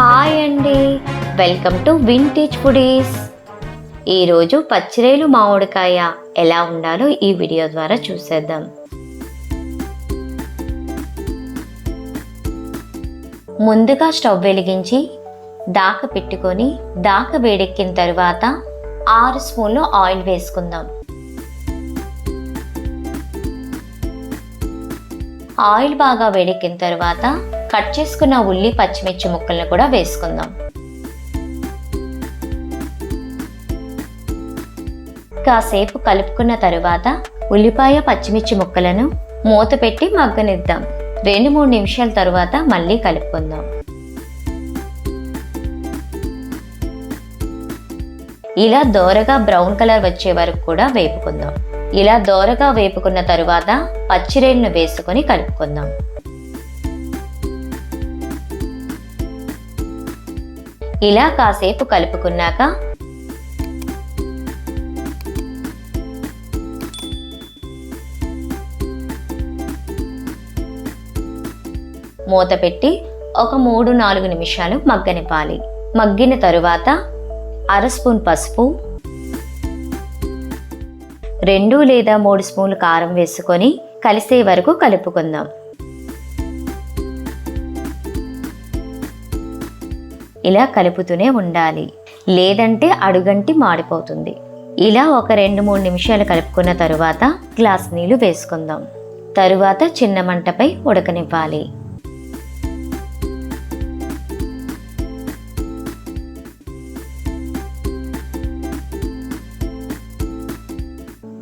Hi అండి. Welcome to vintage foodies. ఈరోజు పచ్చిరేలు మామిడికాయ ఎలా ఉండాలో ఈ వీడియో ద్వారా చూసేద్దాం. ముందుగా స్టవ్ వెలిగించి దాక పెట్టుకొని దాక వేడెక్కిన తర్వాత ఆరు స్పూన్లు ఆయిల్ వేసుకుందాం. ఆయిల్ బాగా వేడెక్కిన తర్వాత కట్ చేసుకున్న ఉల్లి పచ్చిమిర్చి ముక్కలను కూడా వేసుకుందాం. కాసేపు కలుపుకున్న తరువాత ఉల్లిపాయ పచ్చిమిర్చి ముక్కలను మూత పెట్టి మగ్గనిద్దాం. రెండు మూడు నిమిషాల తర్వాత మళ్ళీ కలుపుకుందాం. ఇలా దోరగా బ్రౌన్ కలర్ వచ్చే వరకు కూడా వేపుకుందాం. ఇలా దోరగా వేపుకున్న తరువాత పచ్చిరేలను వేసుకొని కలుపుకుందాం. ఇలా కాసేపు కలుపుకున్నాక మూత పెట్టి ఒక మూడు నాలుగు నిమిషాలు మగ్గనివ్వాలి. మగ్గిన తరువాత అర స్పూన్ పసుపు రెండు లేదా మూడు స్పూన్లు కారం వేసుకొని కలిసే వరకు కలుపుకుందాం. ఇలా కలుపుతూనే ఉండాలి. లేదంటే అడుగంటి మాడిపోతుంది. ఇలా ఒక రెండు మూడు నిమిషాలు కలుపుకున్న తరువాత గ్లాస్ నీళ్ళు వేసుకుందాం. తరువాత చిన్న మంటపై ఉడకనివ్వాలి.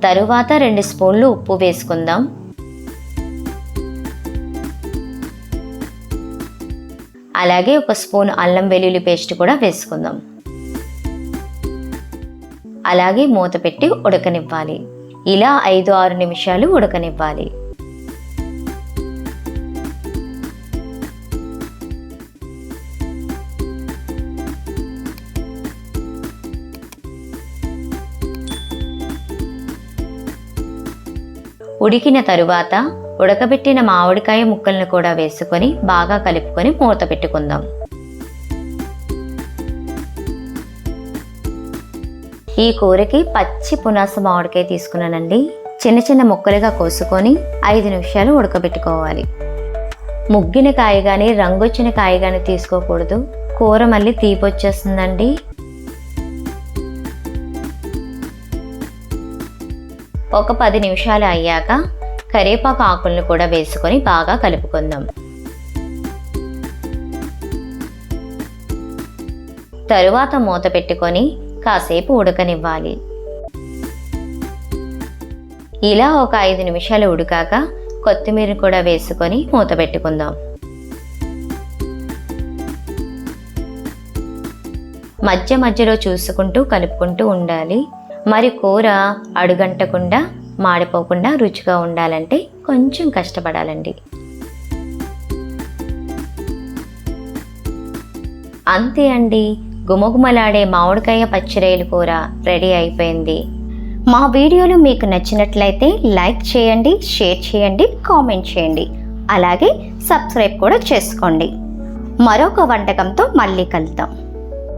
తరువాత రెండు స్పూన్లు ఉప్పు వేసుకుందాం. అలాగే ఒక స్పూన్ అల్లం వెల్లుల్లి పేస్ట్ కూడా వేసుకుందాం. అలాగే మూత పెట్టి ఉడకనివ్వాలి. ఇలా ఐదు ఆరు నిమిషాలు ఉడకనివ్వాలి. ఉడికిన తరువాత ఉడకబెట్టిన మామిడికాయ ముక్కలను కూడా వేసుకొని బాగా కలుపుకొని మూత పెట్టుకుందాం. ఈ కూరకి పచ్చి పునాస మామిడికాయ తీసుకున్నానండి. చిన్న చిన్న ముక్కలుగా కోసుకొని ఐదు నిమిషాలు ఉడకబెట్టుకోవాలి. ముగ్గిన కాయ కానీ రంగొచ్చిన కాయ కానీ తీసుకోకూడదు. కూర మళ్ళీ తీపొచ్చేస్తుందండి ఒక పది నిమిషాలు అయ్యాక కరివేపాకు ఆకులను కూడా వేసుకొని బాగా కలుపుకుందాం. తరువాత మూత పెట్టుకొని కాసేపు ఉడకనివ్వాలి. ఇలా ఒక ఐదు నిమిషాలు ఉడికాక కొత్తిమీర కూడా వేసుకొని మూత పెట్టుకుందాం. మధ్య మధ్యలో చూసుకుంటూ కలుపుకుంటూ ఉండాలి. మరి కూర అడుగంటకుండా మాడిపోకుండా రుచిగా ఉండాలంటే కొంచెం కష్టపడాలండి. అంతే అండి. గుమగుమలాడే మామిడికాయ పచ్చిరేలు కూర రెడీ అయిపోయింది. మా వీడియోలు మీకు నచ్చినట్లయితే లైక్ చేయండి షేర్ చేయండి కామెంట్ చేయండి. అలాగే సబ్స్క్రైబ్ కూడా చేసుకోండి. మరొక వంటకంతో మళ్ళీ కలుద్దాం.